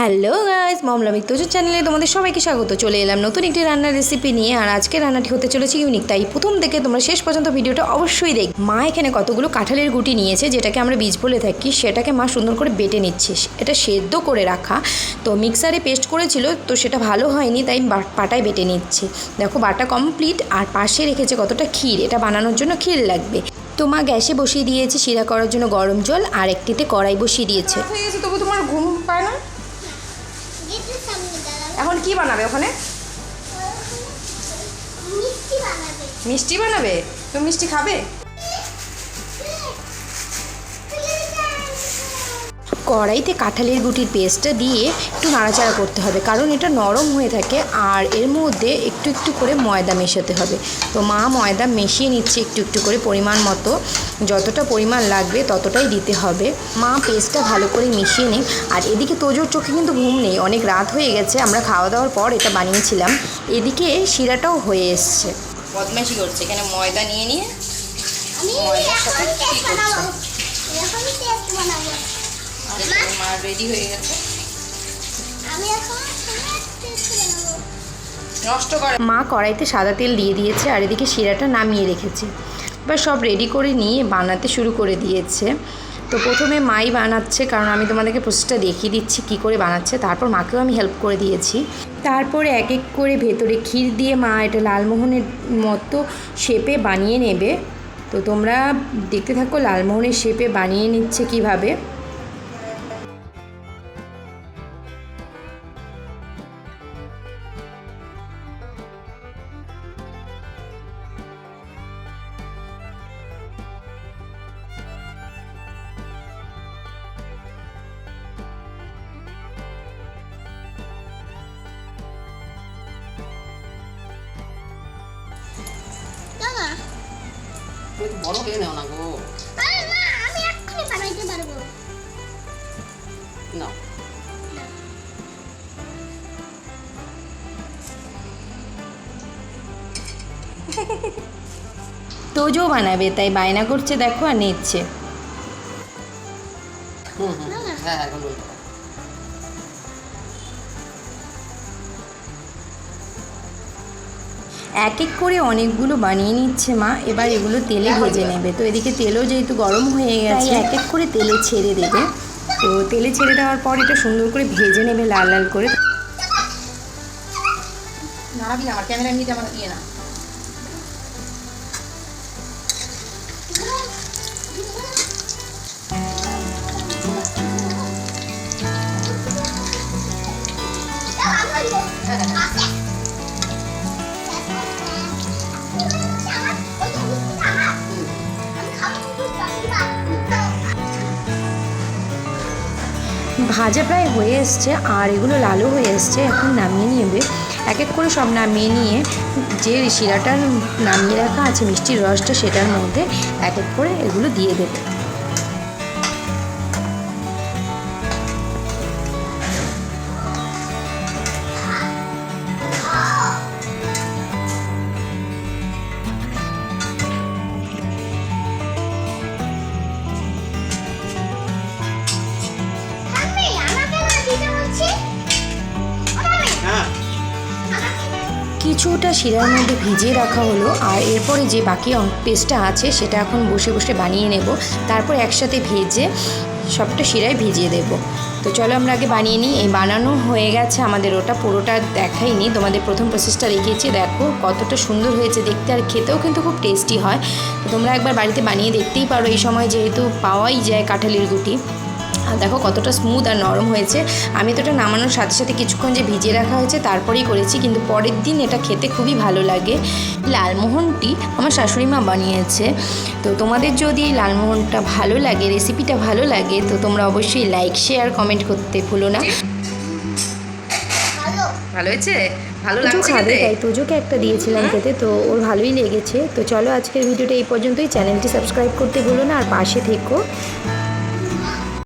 Hello guys মমলামিক তোজুর চ্যানেলে তোমাদের সবাইকে স্বাগত। চলে এলাম নতুন একটি রান্নার রেসিপি নিয়ে, আর আজকে রান্নাটি হতে চলেছে ইউনিক তাই প্রথম থেকে তোমরা শেষ পর্যন্ত ভিডিওটা অবশ্যই দেখ। মা এখানে কতগুলো কাঁঠালের গুটি নিয়েছে, যেটাকে আমরা বীজ বলে থাকি, সেটাকে মা সুন্দর করে বেটে নিচ্ছে। এটা সেদ্ধ করে রাখা। তো মিক্সারে পেস্ট করেছিল, তো সেটা ভালো হয়নি, তাই পাটায় বেটে নিচ্ছে। দেখো, বাটা কমপ্লিট আর পাশে রেখেছে কতটা ক্ষীর। এটা বানানোর জন্য ক্ষীর লাগবে। তো মা গ্যাসে বসিয়ে দিয়েছে, শিরা করার জন্য গরম জল, আর একটিতে কড়াই বসিয়ে দিয়েছে। তবু তোমার ঘুম পায় না? এখন কি বানাবে ওখানে? মিষ্টি বানাবে। তো তুমি মিষ্টি খাবে? কড়াইতে কাঁঠালের গুটির পেস্টটা দিয়ে একটু নাড়াচাড়া করতে হবে। কারণ এটা নরম হয়ে থাকে আর এর মধ্যে একটু একটু করে ময়দা মেশাতে হবে। তো মা ময়দা মিশিয়ে নিচ্ছে একটু একটু করে পরিমাণ মতো। যতটা পরিমাণ লাগবে ততটাই দিতে হবে। মা পেস্টটা ভালো করে মিশিয়ে নিই আর এদিকে তোজোর চোখে কিন্তু ঘুম নেই। অনেক রাত হয়ে গেছে আমরা খাওয়া দাওয়ার পর এটা বানিয়েছিলাম। এদিকে শিরাটাও হয়ে এসছে। বদমাইশি করছে। এখানে ময়দা নিয়ে নিয়ে ময়দার সাথে এখন কি টেস্ট করছ? বানাবো এখন টেস্ট বানাবো আর মা রেডি হয়ে গেছে। আমি এখন নষ্ট করে। মা কড়াইতে সাদা তেল দিয়ে দিয়েছে আর এদিকে শিরাটা নামিয়ে রেখেছে। এবার সব রেডি করে নিয়ে বানাতে শুরু করে দিয়েছে। তো প্রথমে মাই বানাচ্ছে কারণ আমি তোমাদেরকে প্রসেসটা দেখিয়ে দিচ্ছি কি করে বানাচ্ছে। তারপর মাকেও আমি হেল্প করে দিয়েছি। তারপরে এক এক করে ভেতরে ক্ষীর দিয়ে মা এটা লালমোহনের মতো শেপে বানিয়ে নেবে। তো তোমরা দেখতে থাকো লালমোহনের শেপে বানিয়ে নিচ্ছে কীভাবে। তুমি তো বড় হয়ে নাও না গো আমি এক্ষুনি বানাইতে পারব না তোজো বানাবে তাই বায়না করছে দেখো আর নিচ্ছে হুম হুম হ্যাঁ এখন বলতে এক এক করে অনেকগুলো বানিয়ে নিচ্ছে মা। এবার এগুলো তেলে ভেজে নেবে। তো এদিকে তেলও যেহেতু গরম হয়ে গেছে এক এক করে তেলে ছেড়ে দেবে। তো তেলে ছেড়ে দেওয়ার পর এটা সুন্দর করে ভেজে নেবে লাল লাল করে। আমার ক্যামেরা এমনিতে আমার ইয়ে না। ভাজা প্রায় হয়ে এসছে আর এগুলো লালও হয়ে এসছে, এখন নামিয়ে নেবে। এক এক করে সব নামিয়ে নিয়ে যে শিরাটা নামিয়ে রাখা আছে, মিষ্টির রসটা, সেটার মধ্যে এক এক করে এগুলো দিয়ে দেবে। কিছুটা শিরার মধ্যে ভিজিয়ে রাখা হলো আর এরপরে যে বাকি পেস্টটা আছে সেটা এখন বসে বসে বানিয়ে নেব। তারপর একসাথে ভেজে সবটা শিরায় ভিজিয়ে দেব। তো চলো আমরা আগে বানিয়ে নিই। এই বানানো হয়ে গেছে আমাদের ওটা। পুরোটা দেখাইনি। তোমাদের প্রথম প্রসেসটা দেখিয়েছি। দেখো কতটা সুন্দর হয়েছে দেখতে আর খেতেও কিন্তু খুব টেস্টি হয়। তো তোমরা একবার বাড়িতে বানিয়ে দেখতেই পারো। এই সময় যেহেতু পাওয়াই যায় কাঁঠালের গুটি। দেখো কতটা স্মুথ আর নরম হয়েছে। আমি তো এটা নামানোর সাথে সাথে কিছুক্ষণ যে ভিজিয়ে রাখা হয়েছে তারপরেই করেছি কিন্তু পরের দিন এটা খেতে খুবই ভালো লাগে। লালমোহনটি আমার শাশুড়ি মা বানিয়েছে। তো তোমাদের যদি এই লালমোহনটা ভালো লাগে রেসিপিটা ভালো লাগে তো তোমরা অবশ্যই লাইক শেয়ার কমেন্ট করতে ভুলো না। ভালো। ভালো হয়েছে? ভালো লাগছে খাবে তাই তোজোকে একটা দিয়েছিলাম খেতে তো ওর ভালোই লেগেছে। তো চলো আজকের ভিডিওটা এই পর্যন্তই। চ্যানেলটি সাবস্ক্রাইব করতে ভুলো না আর পাশে থেকো।